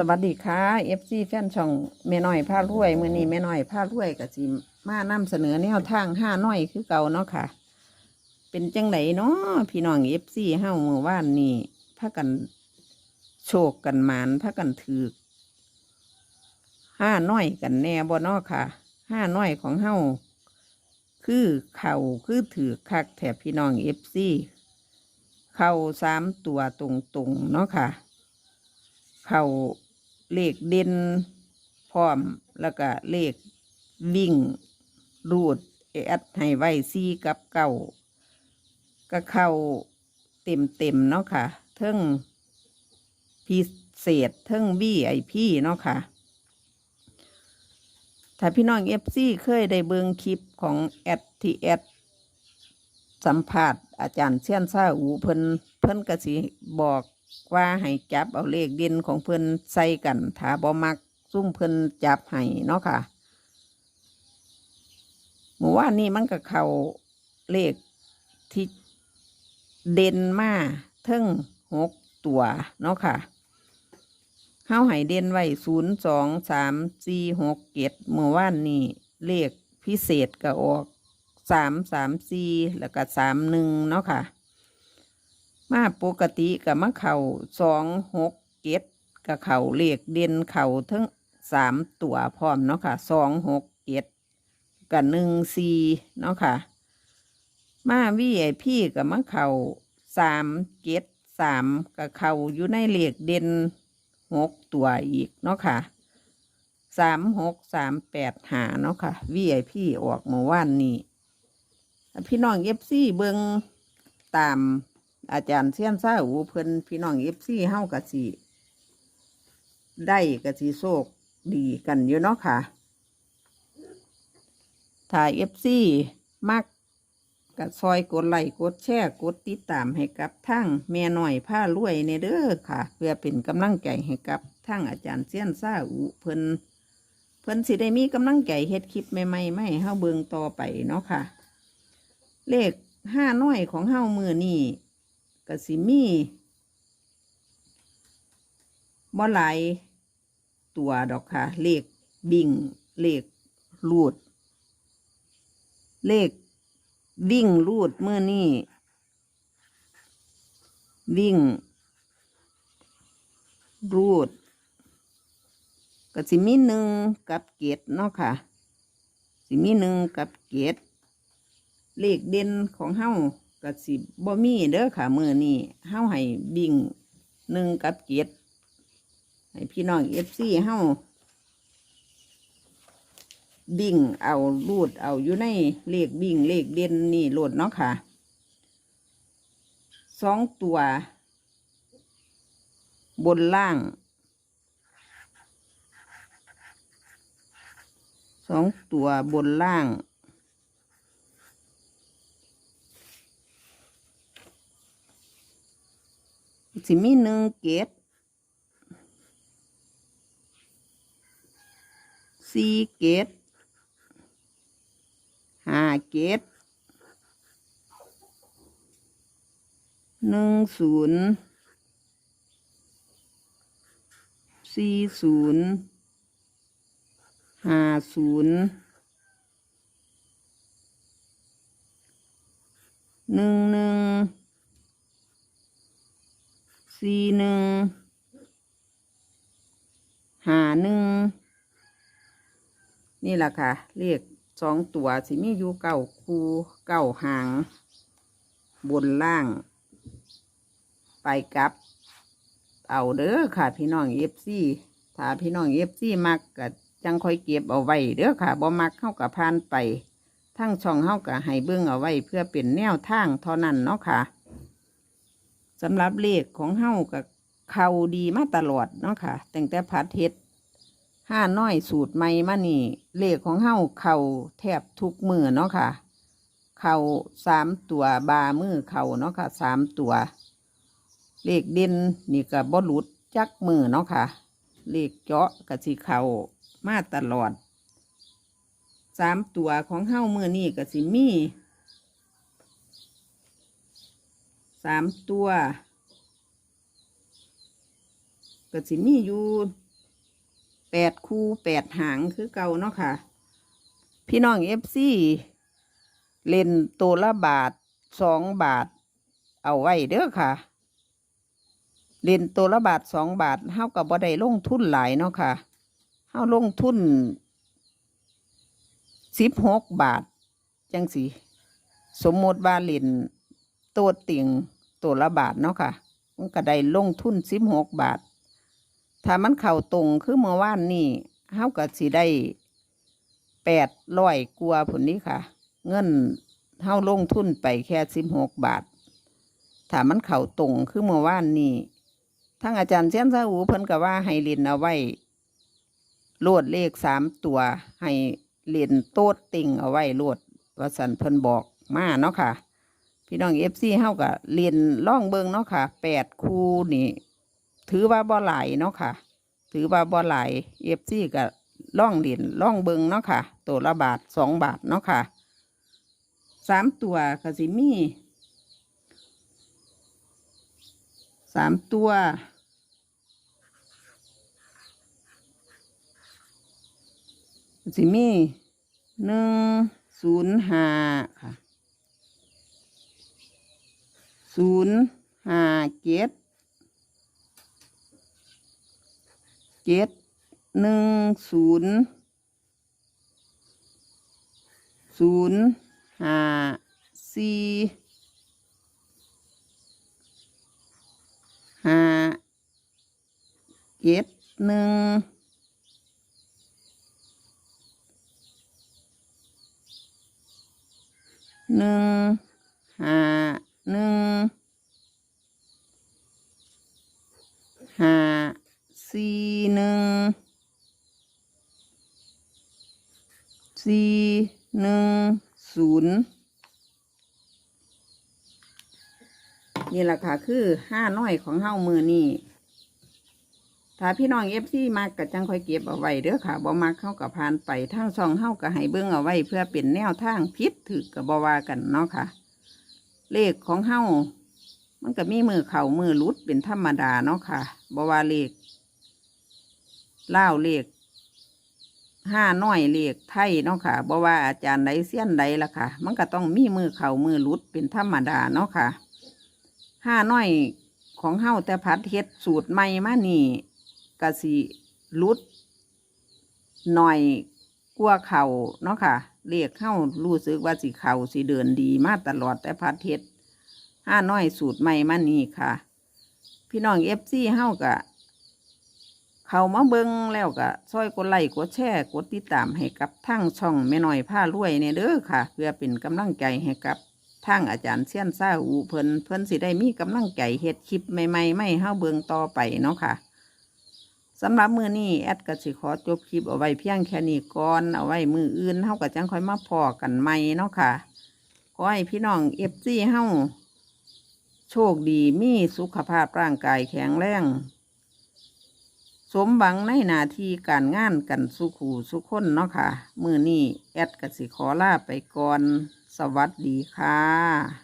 สวัสดีค่ะ FC แฟนช่องแม่น้อยผ้ารวยมื้อนี้แม่น้อยผ้ารวยก็สิมานำเสนอแนวทางห้าน้อยคือเก่าเนาะค่ะ เป็นจังไดเนาะพี่น้อง FC เฮาเมื่อวานนี้พากันโชคกันหมานพากันถือห้าน้อยกันแน่บ่เนาะค่ะห้าน้อยของเฮ้าคือเข่าคือถือคักแถบพี่น้อง FC เข่าสามตัวตรงๆเนาะค่ะเข้า เลขเด่นพร้อมแล้วก็เลขวิ่ง รูดแอดให้ไว้ซีกับเก่าก็เข้าเต็มเต็มเนาะค่ะเทิงพิเศษเทิงบี้ไอพี่เนาะค่ะ ถ้าพี่น้องเอฟซีเคยได้เบิงคลิปของแอดทีแอดสัมภาษณ์อาจารย์เชี่ยนซาอูเพิ่นเพิ่นก็สิบอก ว่าให้จับเอาเลขเด่นของเพิ่นใส่กันถ้าบ่มักซุ่มเพิ่นจับให้เนาะค่ะเมื่อวานนี้มันก็เขาเลขที่เด่นมาเทิงหกตัวเนาะค่ะเฮาให้เด่นไว้ศูนย์สองสามสี่หกเจ็ดเมื่อวานนี้เลขพิเศษก็ออกสามสามสี่แล้วก็สามหนึ่งเนาะค่ะ มาปกติกับมะเข่าสองหกเจ็ดกับเข่าเลขเด่นเข่าทั้งสามตัวพร้อมเนาะค่ะสองหกเจ็ดกับหนึ่งสี่เนาะค่ะ มาวีไอพี่กับมะเข่าสามเจ็ดสามกับเข่าอยู่ในเลขเด่นหกตัวอีกเนาะค่ะสามหกสามแปดหาเนาะค่ะวีไอพี่ออกเมื่อวานนี้พี่น้องเอฟซีเบิงตาม อาจารย์เซียนซาอูเพิ่นพี่น้องเอฟซีเฮากะสิได้กะสิโชคดีกันอยู่เนาะค่ะ ถ้าเอฟซีมักกะซอยกดไลค์กดแชร์กดติดตามให้กับทั้งแม่น้อยผ้ารวยในเด้อค่ะ เพื่อเป็นกำลังใจให้กับทั้งอาจารย์เซียนซาอูเพิ่นเพิ่นสิได้มีกำลังใจเฮ็ดคลิปใหม่ๆไม่เฮาเบิ่งต่อไปเนาะค่ะ เลขห้าน้อยของเฮามือนี่ ก็สิมีบ่หลายตัวดอกค่ะ เลขบิ่ง เลขรูด เลขวิ่งรูดเมื่อนี่วิ่ง รูดก็สิมีหนึ่งกับเกตเนาะค่ะ สิมีหนึ่งกับเกตเลขเด่นของเฮา กับสิบ่มีเด้อค่ะมือนี้เฮาให้บิ่งหนึ่งกับเจ็ดให้พี่น้องเอฟซีเฮาบิ่งเอารูดเอาอยู่ในเลขบิ่งเลขเด่นนี่โหลดเนาะค่ะสองตัว บนล่างสองตัวบนล่าง สิมีหนึ่งเกตสี่เกตห้าเกตหนึ่งศูนย์สี่ศูนย์ห้าศูนย์หนึ่งหนึ่ง สี่หนึ่งหาหนึ่งนี่แหละค่ะ เลขสองตัวสิมีอยู่เก้าคูเก้าหาง บนล่าง ไปกลับ เอาเด้อค่ะ พี่น้องเอฟซีถ้าพี่น้องเอฟซีมักก็จังคอยเก็บเอาไว้เด้อค่ะบ่มักเข้ากับพานไป ทั้งช่องเข้ากับให้เบื้องเอาไว้ เพื่อเป็นแนวทางเท่านั้นเนาะค่ะ สำหรับเลขของเฮากับเขาดีมาตลอดเนาะค่ะตั้งแต่พัดเฮ็ดห้าน้อยสูตรใหม่มานี่ เลขของเฮาเขาแทบทุกมือเนาะค่ะ เขาสามตัวบามือเขาเนาะค่ะสามตัว เลขเด่นนี่ก็บ่หลุดจักมือเนาะค่ะ เลขเจาะกับสิเขามาตลอดสามตัวของเฮามือนี่ก็สิมี สามตัวก็สิมีอยู่แปดคู่แปดหางคือเก่าเนาะค่ะ พี่น้องเอฟซีเล่นตัวละบาทสองบาท เอาไว้เด้อค่ะ เล่นตัวละบาทสองบาทเฮากับบ่ได้ลงทุนหลายเนาะค่ะเฮาลงทุนสิบหกบาท จังสิ สมมติว่าเล่น ตัวตียงตัวละบาทเนาะค่ะ มันก็ได้ลงทุนสิบหกบาท ถ้ามันเข่าตรงคือเมื่อวานนี่เฮาก็สิได้แปดร้อยกว่าผลนี้ค่ะ เงินเฮาลงทุนไปแค่สิบหกบาท ถ้ามันเข่าตรงคือเมื่อวานนี่ทั้งอาจารย์เซียนซาอูเพิ่นก็ว่าให้เล่นเอาไว้โลดเลขสามตัวให้เล่นโต๊ดติ่งเอาไว้โลดว่าสันเพิ่นบอกมาเนาะค่ะ พี่น้องเอฟซีเฮาก็เรียนล่องเบิงเนาะค่ะแปดคู่นี่ ถือว่าบ่หลายเนาะค่ะ ถือว่าบ่หลายเอฟซีก็ล่องเรียนล่องเบิงเนาะค่ะ ตัวละบาทสองบาทเนาะค่ะสามตัวก็สิมีสามตัวก็สิมีหนึ่งศูนย์ห้าค่ะ ศูนย์ห้าเจ็ดเจ็ดหนึ่งศูนย์ศูนย์ห้าสี่ห้าเจ็ดหนึ่งหนึ่งห้า หนึ่งห้าสี่หนึ่งสี่หนึ่งศูนย์นี่แหละค่ะ คือห้าน้อยของเฮ้ามือนี่ถ้าพี่น้องเอฟซีมากกะจังคอยเก็บเอาไว้เด้อค่ะบ่มักเข้ากับพานไปทางช่องเฮ้ากับให้เบิ้งเอาไว้ เพื่อเป็นแนวทางพิษถือกับบวากันเนาะค่ะ เลขของเฮ้ามันก็มีมือเข่ามือลุดเป็นธรรมดาเนาะค่ะบว่าเลขเล่าเลขห้าน้อยเลขไทยเนาะค่ะบว่าอาจารย์ใดเสี้ยนใดละค่ะ มันก็ต้องมีมือเข่ามือลุดเป็นธรรมดาเนาะค่ะห้าน้อยของเฮ้าแต่พัดเฮ็ดสูตรใหม่มานี่กะสิลุดหน่อยกลัวเข่าเนาะค่ะ เลขเฮารู้สึกว่าสิเข่าสิเดินดีมาตลอดแต่พัดเฮ็ดห้าน้อยสูตรใหม่มานี่ค่ะ พี่น้องเอฟซีเฮากะเขามาเบิงแล้วกะซอยกดไลค์กดแชร์กดติดตามให้กับทั้งช่องแม่น้อยผ้ารวยเนี่ยเด้อค่ะ เพื่อเป็นกำลังใจให้กับทั้งอาจารย์เซียนซาอูเพิ่นเพิ่นสิได้มีกำลังใจเฮ็ดคลิปใหม่ๆไม่เฮาเบิงต่อไปเนาะค่ะ สำหรับมือนี้แอดก็สิขอจบคลิปเอาไว้เพียงแค่นี้ก่อนเอาไว้มืออื่นเฮาก็จังค่อยมาพอกันใหม่เนาะค่ะขอให้พี่น้องเอฟซีเฮ้าโชคดีมีสุขภาพร่างกายแข็งแรงสมหวังในหนาทีการงานกันสุขูสุขคนเนาะค่ะ มือนี้แอดกสิขอลาไปก่อน สวัสดีค่ะ